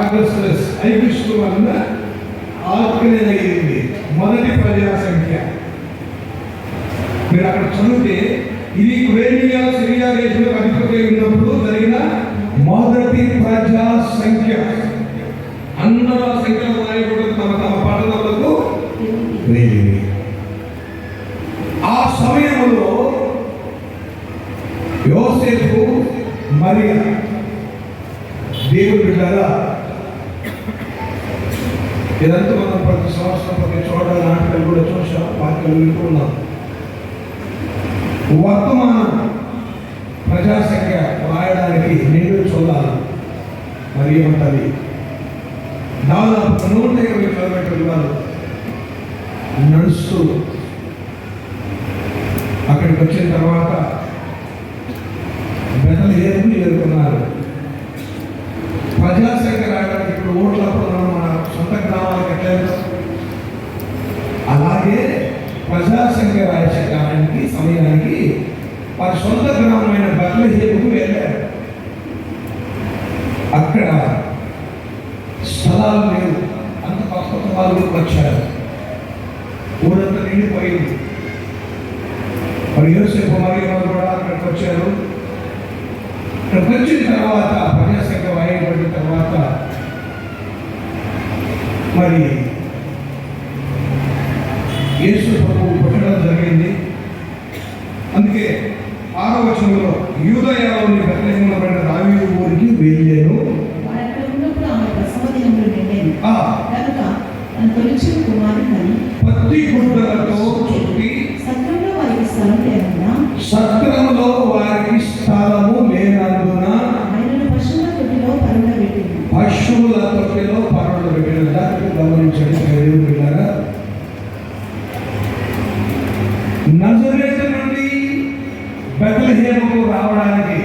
Augustus ఐగుస్తు వలన ఆజ్ఞనయ్యింది మొదటి ప్రజా సంఖ్య. మీరు అక్కడ చదివితే ఇది క్వేనియా సిరియా దేశంలో అధిపతి ఉన్నప్పుడు జరిగిన మొదటి ప్రజా సంఖ్య. అందరూ ఆ సంఖ్యలో నాయకుడు తమ తమ పట్టణాలకు ఆ సమయంలో యోసేపు మరియా. దేవుడు బిడ్డగా ఇదంతా మనం ప్రతి సంవత్సరం ప్రతి చోట నాటకాలు కూడా చూసాం వాక్యాలు వింటున్నాం వర్తమాన ప్రజాసంఖ్య రాయడానికి నేను చూడాలి మరి ఏమంటుంది దాదాపు నూట ఇరవై కిలోమీటర్లు వాళ్ళు నడుస్తూ అక్కడికి వచ్చిన తర్వాత బెదలు ఏరుకు ఎదుర్కొన్నారు ప్రజాసంఖ్య రాయడానికి ఇప్పుడు ఓట్లప్పుడు మనం మన సొంత గ్రామాలకు ఎట్లా వెళ్తాం? అలాగే ప్రజాసంఖ్య రాయడానికి సమయానికి వారి సొంత గ్రామమైన బెదలహేముకు వెళ్ళారు. అక్కడ స్థలాలు లేవు. అంత కొత్త కొత్త వాళ్ళు వచ్చారు. ఊరంతా నిండిపోయింది. మరి యోసేపు మరియు వారు కూడా అక్కడికి వచ్చారు. ఇక్కడికి వచ్చిన తర్వాత ప్రజాసంఖ్య వాయబడిన తర్వాత మరి యేసు ప్రభు పుట్టడం జరిగింది. అందుకే ఆరో వచనంలో యూదయాలోని బెత్లహేములబడిన రావి ఊరికి వెళ్ళాను. వారు అక్కడ నజరేతు నుండి బెత్లహేముకు రావడానికి